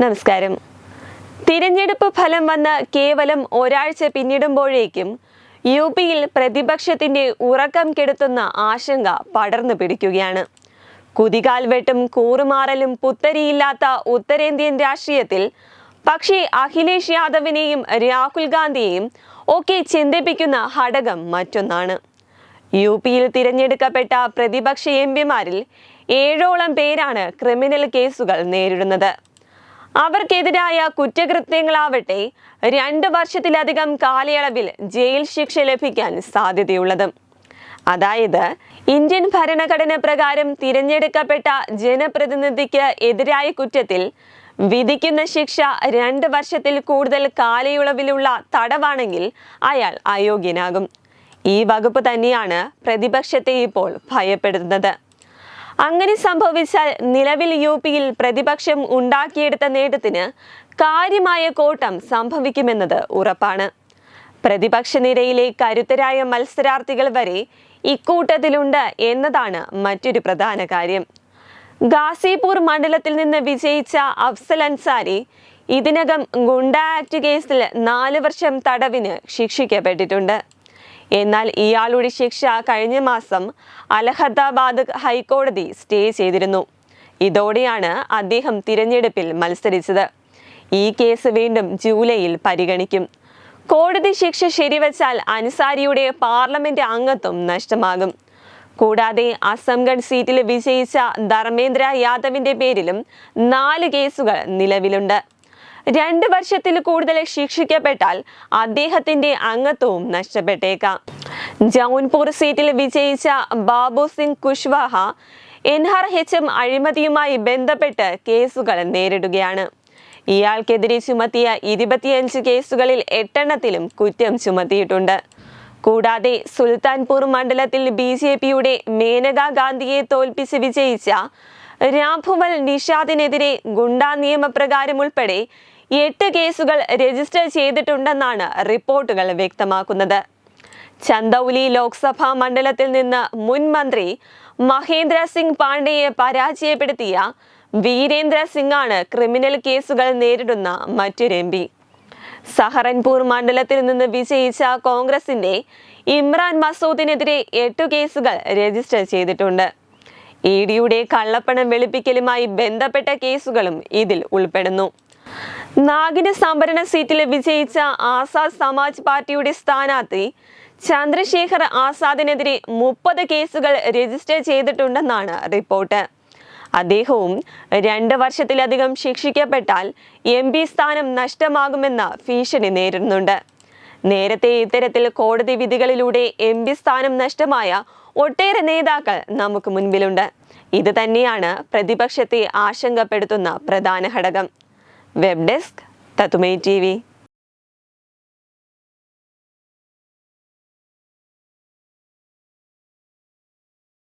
നമസ്കാരം. തിരഞ്ഞെടുപ്പ് ഫലം വന്ന് കേവലം ഒരാഴ്ച പിന്നിടുമ്പോഴേക്കും യു പിയിൽ പ്രതിപക്ഷത്തിന്റെ ഉറക്കം കെടുത്തുന്ന ആശങ്ക പടർന്നു പിടിക്കുകയാണ്. കുതികാൽ വെട്ടും കൂറുമാറലും പുത്തരിയില്ലാത്ത ഉത്തരേന്ത്യൻ രാഷ്ട്രീയത്തിൽ പക്ഷേ അഖിലേഷ് യാദവിനെയും രാഹുൽ ഗാന്ധിയെയും ഒക്കെ ചിന്തിപ്പിക്കുന്ന ഘടകം മറ്റൊന്നാണ്. യു പിയിൽ തിരഞ്ഞെടുക്കപ്പെട്ട പ്രതിപക്ഷ എം പിമാരിൽ ഏഴോളം പേരാണ് ക്രിമിനൽ കേസുകൾ നേരിടുന്നത്. അവർക്കെതിരായ കുറ്റകൃത്യങ്ങളാവട്ടെ രണ്ട് വർഷത്തിലധികം കാലയളവിൽ ജയിൽ ശിക്ഷ ലഭിക്കാൻ സാധ്യതയുള്ളത്. അതായത് ഇന്ത്യൻ ഭരണഘടന പ്രകാരം തിരഞ്ഞെടുക്കപ്പെട്ട ജനപ്രതിനിധിക്ക് എതിരായ കുറ്റത്തിൽ വിധിക്കുന്ന ശിക്ഷ രണ്ട് വർഷത്തിൽ കൂടുതൽ കാലയളവിലുള്ള തടവാണെങ്കിൽ അയാൾ അയോഗ്യനാകും. ഈ വകുപ്പ് തന്നെയാണ് പ്രതിപക്ഷത്തെ ഇപ്പോൾ ഭയപ്പെടുന്നത്. അങ്ങനെ സംഭവിച്ചാൽ നിലവിൽ യു പിയിൽ പ്രതിപക്ഷം ഉണ്ടാക്കിയെടുത്ത നേട്ടത്തിന് കാര്യമായ കോട്ടം സംഭവിക്കുമെന്നത് ഉറപ്പാണ്. പ്രതിപക്ഷ നിരയിലെ കരുത്തരായ മത്സരാർത്ഥികൾ വരെ ഇക്കൂട്ടത്തിലുണ്ട് എന്നതാണ് മറ്റൊരു പ്രധാന കാര്യം. ഗാസിപൂർ മണ്ഡലത്തിൽ നിന്ന് വിജയിച്ച അഫ്സൽ അൻസാരി ഇതിനകം ഗുണ്ട ആക്ട് കേസിൽ നാല് വർഷം തടവിന് ശിക്ഷിക്കപ്പെട്ടിട്ടുണ്ട്. എന്നാൽ ഇയാളുടെ ശിക്ഷ കഴിഞ്ഞ മാസം അലഹദാബാദ് ഹൈക്കോടതി സ്റ്റേ ചെയ്തിരുന്നു. ഇതോടെയാണ് അദ്ദേഹം തിരഞ്ഞെടുപ്പിൽ മത്സരിച്ചത്. ഈ കേസ് വീണ്ടും ജൂലൈയിൽ പരിഗണിക്കും. കോടതി ശിക്ഷ ശരിവച്ചാൽ അൻസാരിയുടെ പാർലമെന്റ് അംഗത്വം നഷ്ടമാകും. കൂടാതെ അസംഗഡ് സീറ്റിൽ വിജയിച്ച ധർമ്മേന്ദ്ര യാദവിന്റെ പേരിലും നാല് കേസുകൾ നിലവിലുണ്ട്. രണ്ട് വർഷത്തിൽ കൂടുതൽ ശിക്ഷിക്കപ്പെട്ടാൽ അദ്ദേഹത്തിന്റെ അംഗത്വവും നഷ്ടപ്പെട്ടേക്കാം. ജൗൻപൂർ സീറ്റിൽ വിജയിച്ച Babu Singh Kushwaha N R H M അഴിമതിയുമായി ബന്ധപ്പെട്ട് കേസുകൾ നേരിടുകയാണ്. ഇയാൾക്കെതിരെ ചുമത്തിയ ഇരുപത്തിയഞ്ച് കേസുകളിൽ എട്ടെണ്ണത്തിലും കുറ്റം ചുമത്തിയിട്ടുണ്ട്. കൂടാതെ സുൽത്താൻപൂർ മണ്ഡലത്തിൽ ബി ജെ പിയുടെ മേനകാ ഗാന്ധിയെ തോൽപ്പിച്ച് വിജയിച്ച രാംഭുവൽ നിഷാദിനെതിരെ ഗുണ്ടാ നിയമപ്രകാരം ഉൾപ്പെടെ എട്ട് കേസുകൾ രജിസ്റ്റർ ചെയ്തിട്ടുണ്ടെന്നാണ് റിപ്പോർട്ടുകൾ വ്യക്തമാക്കുന്നത്. ചന്ദൌലി ലോക്സഭാ മണ്ഡലത്തിൽ നിന്ന് മുൻ മന്ത്രി മഹേന്ദ്ര സിംഗ് പാണ്ഡെയെ പരാജയപ്പെടുത്തിയ വീരേന്ദ്ര സിംഗ് ആണ് ക്രിമിനൽ കേസുകൾ നേരിടുന്ന മറ്റൊരു എം പി. സഹറൻപൂർ മണ്ഡലത്തിൽ നിന്ന് വിജയിച്ച കോൺഗ്രസിന്റെ ഇമ്രാൻ മസൂദിനെതിരെ എട്ടു കേസുകൾ രജിസ്റ്റർ ചെയ്തിട്ടുണ്ട്. ഇ ഡിയുടെ കള്ളപ്പണം വെളുപ്പിക്കലുമായി ബന്ധപ്പെട്ട കേസുകളും ഇതിൽ ഉൾപ്പെടുന്നു. നാഗിന സംവരണ സീറ്റിൽ വിജയിച്ച ആസാദ് സമാജ് പാർട്ടിയുടെ സ്ഥാനാർത്ഥി ചന്ദ്രശേഖർ ആസാദിനെതിരെ മുപ്പത് കേസുകൾ രജിസ്റ്റർ ചെയ്തിട്ടുണ്ടെന്നാണ് റിപ്പോർട്ട്. അദ്ദേഹവും രണ്ട് വർഷത്തിലധികം ശിക്ഷിക്കപ്പെട്ടാൽ എം പി സ്ഥാനം നഷ്ടമാകുമെന്ന ഭീഷണി നേരിടുന്നുണ്ട്. നേരത്തെ ഇത്തരത്തിൽ കോടതി വിധികളിലൂടെ എം പി സ്ഥാനം നഷ്ടമായ ഒട്ടേറെ നേതാക്കൾ നമുക്ക് മുൻപിലുണ്ട്. ഇത് തന്നെയാണ് പ്രതിപക്ഷത്തെ ആശങ്കപ്പെടുത്തുന്ന പ്രധാന ഘടകം. വെബ് ഡെസ്ക് തത്തുമൈ ടി